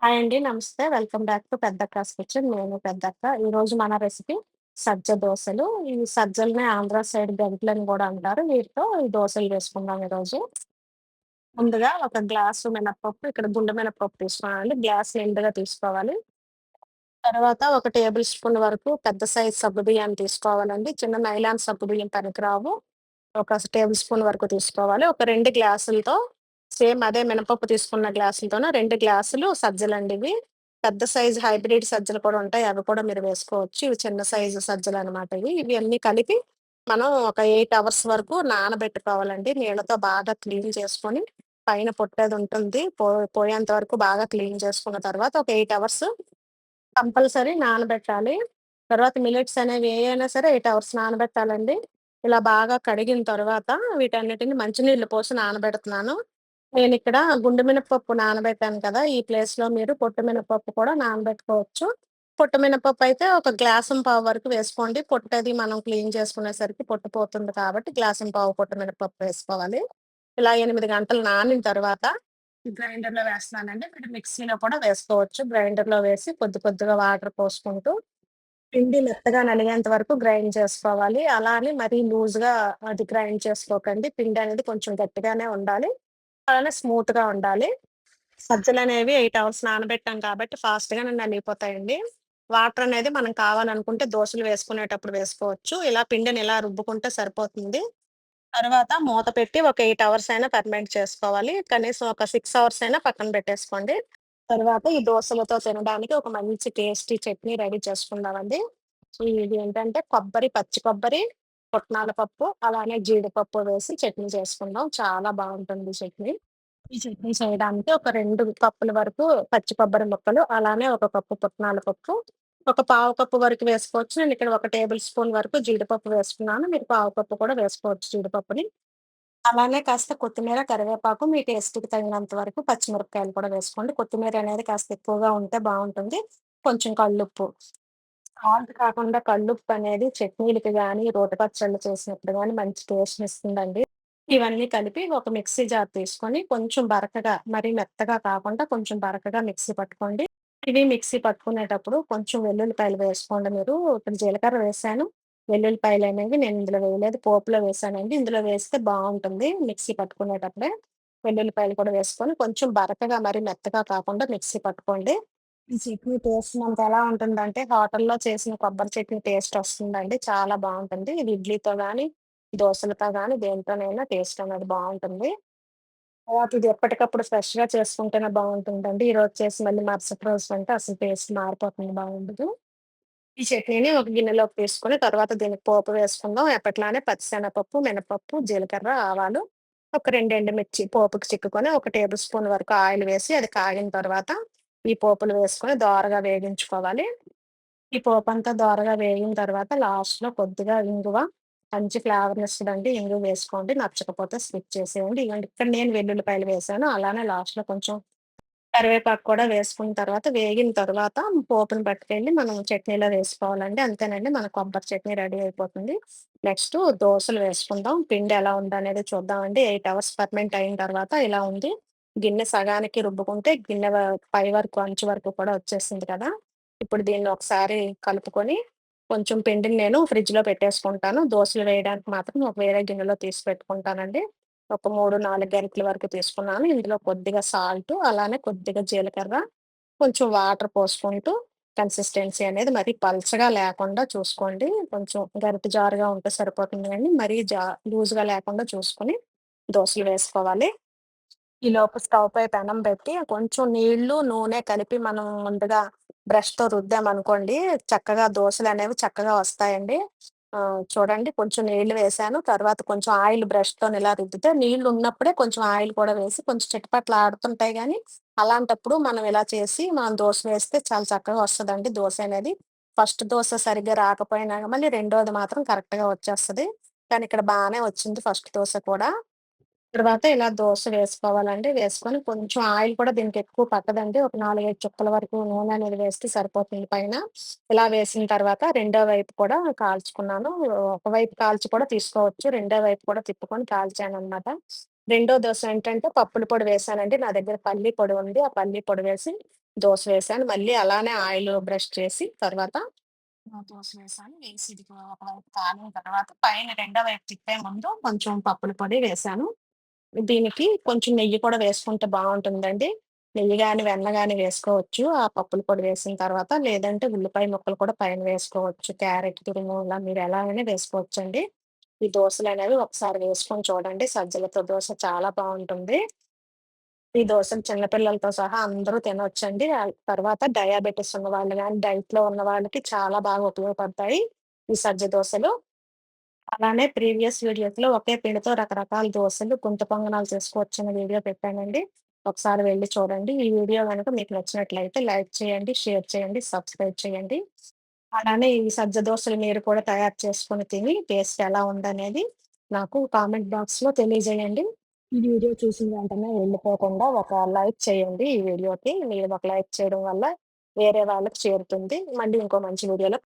Hi అండి. నమస్తే. Welcome back to Peddakka's kitchen. నేను పెద్దక్క. ఈరోజు మన రెసిపీ సజ్జ దోసలు. ఈ సజ్జలనే ఆంధ్ర సైడ్ గంటలని గూడా అంటారు. వీటితో ఈ దోసలు వేసుకుందాం ఈరోజు. ముందుగా ఒక గ్లాసు మినపప్పు, ఇక్కడ గుండు మినపప్పు తీసుకున్నానండి. గ్లాస్ నిండుగా తీసుకోవాలి. తర్వాత ఒక టేబుల్ స్పూన్ వరకు పెద్ద సైజ్ సగ్గుబియ్యాన్ని తీసుకోవాలండి. చిన్న నైలాన్ సగ్గుబియ్యం పనికిరావు. ఒక టేబుల్ స్పూన్ వరకు తీసుకోవాలి. ఒక 2 గ్లాసులతో సేమ్ అదే మినపప్పు తీసుకున్న గ్లాసులతోనే రెండు గ్లాసులు సజ్జలండి ఇవి. పెద్ద సైజు హైబ్రిడ్ సజ్జలు కూడా ఉంటాయి. అవి కూడా మీరు వేసుకోవచ్చు. ఇవి చిన్న సైజు సజ్జలు అనమాట ఇవి. ఇవి అన్నీ కలిపి మనం ఒక ఎయిట్ అవర్స్ వరకు నానబెట్టుకోవాలండి. నీళ్ళతో బాగా క్లీన్ చేసుకొని, పైన పొట్టేది ఉంటుంది. పో పోయేంత వరకు బాగా క్లీన్ చేసుకున్న తర్వాత ఒక ఎయిట్ అవర్స్ కంపల్సరీ నానబెట్టాలి. తర్వాత మిలెట్స్ అనేవి ఏవైనా సరే ఎయిట్ అవర్స్ నానబెట్టాలండి. ఇలా బాగా కడిగిన తర్వాత వీటన్నిటిని మంచినీళ్ళు పోసి నానబెడుతున్నాను. నేను ఇక్కడ గుండు మినపప్పు నానబెట్టాను కదా! ఈ ప్లేస్లో మీరు పొట్టు మినపప్పు కూడా నానబెట్టుకోవచ్చు. పొట్టు మినపప్పు అయితే ఒక గ్లాసం పావు వరకు వేసుకోండి. పొట్టది మనం క్లీన్ చేసుకునేసరికి పొట్టు పోతుంది కాబట్టి గ్లాసం పావు పొట్టు మినపప్పు వేసుకోవాలి. ఇలా ఎనిమిది గంటలు నానిన తర్వాత గ్రైండర్‌లో వేస్తున్నానండి. మీరు మిక్సీలో కూడా వేసుకోవచ్చు. గ్రైండర్‌లో వేసి కొద్ది కొద్దిగా వాటర్ పోసుకుంటూ పిండి మెత్తగా నలిగేంత వరకు గ్రైండ్ చేసుకోవాలి. అలా అని మరీ లూజ్‌గా అది గ్రైండ్ చేసుకోకండి. పిండి అనేది కొంచెం గట్టిగానే ఉండాలి. అలానే స్మూత్‌గా ఉండాలి. సజ్జలు అనేవి 8 అవర్స్ నానబెట్టాం కాబట్టి ఫాస్ట్‌గానే నలిగిపోతాయండి. వాటర్ అనేది మనం కావాలనుకుంటే దోసలు వేసుకునేటప్పుడు వేసుకోవచ్చు. ఇలా పిండిని ఇలా రుబ్బుకుంటే సరిపోతుంది. తర్వాత మూత పెట్టి ఒక 8 అవర్స్ అయినా ఫెర్మెంట్ చేసుకోవాలి. కనీసం ఒక 6 అవర్స్ అయినా పక్కన పెట్టేసుకోండి. తర్వాత ఈ దోసలతో తినడానికి ఒక మంచి టేస్టీ చట్నీ రెడీ చేసుకుందామండి. ఇది ఏంటంటే కొబ్బరి, పచ్చి కొబ్బరి, పుట్నాల పప్పు, అలానే జీడిపప్పు వేసి చట్నీ చేసుకుందాం. చాలా బాగుంటుంది చట్నీ. ఈ చట్నీ చేయడానికి ఒక రెండు కప్పుల వరకు పచ్చి కొబ్బరి ముక్కలు, అలానే ఒక కప్పు పుట్నాల పప్పు, ఒక పావు కప్పు వరకు వేసుకోవచ్చు. నేను ఇక్కడ ఒక టేబుల్ స్పూన్ వరకు జీడిపప్పు వేసుకున్నాను. మీరు పావు కప్పు కూడా వేసుకోవచ్చు జీడిపప్పుని. అలానే కాస్త కొత్తిమీర, కరివేపాకు మీ టేస్ట్‌కి తగినంత వరకు పచ్చిమిరపకాయలు కూడా వేసుకోండి. కొత్తిమీర అనేది కాస్త ఎక్కువగా ఉంటే బాగుంటుంది కొంచెం కళ్ళుప్పు సాల్ట్ కాకుండా కల్లుప్పు అనేది చట్నీలకి కానీ రోటి పచ్చళ్ళు చేసినప్పుడు కానీ మంచి టేస్ట్ ఇస్తుందండి ఇవన్నీ కలిపి ఒక మిక్సీ జార్ తీసుకొని కొంచెం బరకగా, మరి మెత్తగా కాకుండా కొంచెం బరకగా మిక్సీ పట్టుకోండి. ఇవి మిక్సీ పట్టుకునేటప్పుడు కొంచెం వెల్లుల్లిపాయలు వేసుకోండి మీరు. ఇప్పుడు జీలకర్ర వేసాను వెల్లుల్లిపాయలు అనేవి నేను ఇందులో వేయలేదు. పోపులో వేసానండి ఇందులో వేస్తే బాగుంటుంది మిక్సీ పట్టుకునేటప్పుడే. వెల్లుల్లిపాయలు కూడా వేసుకొని కొంచెం బరకగా మరి మెత్తగా కాకుండా మిక్సీ పట్టుకోండి. ఈ చట్నీ టేస్ట్ మనకు ఎలా ఉంటుందంటే హోటల్‌లో చేసిన కొబ్బరి చట్నీ టేస్ట్ వస్తుందండి. చాలా బావుంటుంది. ఇది ఇడ్లీతో కానీ దోసలతో గానీ దేనితోనైనా టేస్ట్ అనేది బావుంటుంది. తర్వాత ఇది ఎప్పటికప్పుడు ఫ్రెష్‌గా చేసుకుంటేనే బావుంటుందండి. ఈరోజు చేసి మళ్ళీ మరుసటి రోజు అంటే అసలు టేస్ట్ మారిపోతుంది బావుండదు. ఈ చట్నీని ఒక గిన్నెలోకి తీసుకొని తర్వాత దీనికి పోపు వేసుకుందాం. ఎప్పట్లానే పచ్చిశనగపప్పు, మినపప్పు, జీలకర్ర, ఆవాలు, ఒక 2 ఎండుమిర్చి పోపుకి చిక్కుకొని ఒక టేబుల్ స్పూన్ వరకు ఆయిల్ వేసి అది కాగిన తర్వాత ఈ పోపులు వేసుకొని దోరగా వేగించుకోవాలి. ఈ పోపు అంతా దోరగా వేగిన తర్వాత లాస్ట్‌లో కొద్దిగా ఇంగువ మంచి ఫ్లేవర్‌నిస్తదండి. ఇంగువ వేసుకోండి. నచ్చకపోతే స్కిప్ చేసేయండి. ఇగోండి ఇక్కడ నేను వెల్లుల్లిపాయలు వేసాను అలానే లాస్ట్‌లో కొంచెం కరివేపాకు కూడా వేసుకున్న తర్వాత వేగిన తర్వాత పోపుని పట్టుకెళ్ళి మనం చట్నీలో వేసుకోవాలండి. అంతేనండి మన కొబ్బరి చట్నీ రెడీ అయిపోతుంది. నెక్స్ట్ దోసలు వేసుకుందాం. పిండి ఎలా ఉందనేది చూద్దామండి. ఎయిట్ అవర్స్ పర్మెంట్ అయిన తర్వాత ఇలా ఉంది. గిన్నె సగానికి రుబ్బుకుంటే గిన్నె వ పై వరకు అంచు వరకు కూడా వచ్చేసింది కదా! ఇప్పుడు దీన్ని ఒకసారి కలుపుకొని కొంచెం పిండిని నేను ఫ్రిడ్జ్‌లో పెట్టేసుకుంటాను. దోశలు వేయడానికి మాత్రం ఒక వేరే గిన్నెలో తీసి పెట్టుకుంటానండి. ఒక 3, 4 గరిటెల వరకు తీసుకున్నాను. ఇందులో కొద్దిగా సాల్ట్ అలానే కొద్దిగా జీలకర్ర, కొంచెం వాటర్ పోసుకుంటూ కన్సిస్టెన్సీ అనేది మరీ పల్చగా లేకుండా చూసుకోండి. కొంచెం గరిట జారుగా ఉంటే సరిపోతుంది కానీ మరీ జా లూజ్‌గా లేకుండా చూసుకొని దోశలు వేసుకోవాలి. ఈలోపు స్టవ్ పై పెనం పెట్టి కొంచెం నీళ్ళు, నూనె కలిపి మనం ముందుగా బ్రష్‌తో రుద్దామనుకోండి చక్కగా దోశలు అనేవి చక్కగా వస్తాయండి. చూడండి కొంచెం నీళ్ళు వేసాను తర్వాత కొంచెం ఆయిల్ బ్రష్‌తోని ఇలా రుద్దితే నీళ్ళు ఉన్నప్పుడే కొంచెం ఆయిల్ కూడా వేసి కొంచెం చిటపటలాడుతుంటాయి కానీ అలాంటప్పుడు మనం ఇలా చేసి మనం దోశ వేస్తే చాలా చక్కగా వస్తదండి దోశ అనేది. ఫస్ట్ దోశ సరిగ్గా రాకపోయినా మళ్ళీ రెండోది మాత్రం కరెక్ట్‌గా వచ్చేస్తుంది కానీ ఇక్కడ బాగానే వచ్చింది ఫస్ట్ దోశ కూడా. తర్వాత ఇలా దోస వేసుకోవాలండి. వేసుకొని కొంచెం ఆయిల్ కూడా దీనికి ఎక్కువ పట్టదండి. ఒక 4, 5 చుక్కల వరకు నూనె అనేది వేస్తే సరిపోతుంది పైన. ఇలా వేసిన తర్వాత రెండో వైపు కూడా కాల్చుకున్నాను. ఒకవైపు కాల్చి కూడా తీసుకోవచ్చు. రెండో వైపు కూడా తిప్పుకొని కాల్చాననమాట. రెండో దోస ఏంటంటే పప్పుల పొడి వేశానండి. నా దగ్గర పల్లి పొడి ఉంది. ఆ పల్లి పొడి వేసి దోస వేశాను. మళ్ళీ అలానే ఆయిల్ బ్రష్ చేసి తర్వాత ఆ! దోస వేశాను. వేసి ఇది ఒకవైపు కాలిన తర్వాత పైన రెండో వైపు తిప్పే ముందు కొంచెం పప్పుల పొడి వేశాను. దీనికి కొంచెం నెయ్యి కూడా వేసుకుంటే బాగుంటుందండి నెయ్యి గాని, వెన్న గాని వేసుకోవచ్చు. ఆ పప్పులు పొడి వేసిన తర్వాత. లేదంటే ఉల్లిపాయ ముక్కలు కూడా పైన వేసుకోవచ్చు. క్యారెట్ తురుము ఇలా మీరు ఎలా అయినా వేసుకోవచ్చండి. ఈ దోశలు అనేవి ఒకసారి వేసుకొని చూడండి. సజ్జలతో దోశ చాలా బాగుంటుంది ఈ దోశలు చిన్నపిల్లలతో సహా అందరూ తినొచ్చండి. ఆహ్, తర్వాత డయాబెటిస్ ఉన్నవాళ్ళు కానీ డైట్‌లో ఉన్న వాళ్ళకి చాలా బాగా ఉపయోగపడతాయి. ఈ సజ్జ దోశలు అలానే ప్రీవియస్ వీడియోస్‌లో ఒకే పిండితో రకరకాల దోసలు, గుంత పొంగనాలు చేసుకోవచ్చని వీడియో పెట్టానండి. ఒకసారి వెళ్ళి చూడండి. ఈ వీడియో గనుక మీకు నచ్చినట్లయితే లైక్ చేయండి, షేర్ చేయండి, సబ్స్క్రైబ్ చేయండి. అలానే ఈ సజ్జ దోసలు మీరు కూడా తయారు చేసుకొని తిని టేస్ట్ ఎలా ఉందనేది నాకు కామెంట్ బాక్స్‌లో తెలియజేయండి. ఈ వీడియో చూసిన వెంటనే వెళ్ళిపోకుండా ఒక లైక్ చేయండి ఈ వీడియోకి. మీరు ఒక లైక్ చేయడం వల్ల వేరే వాళ్ళకి చేరుతుంది. మళ్ళీ ఇంకో మంచి వీడియోలో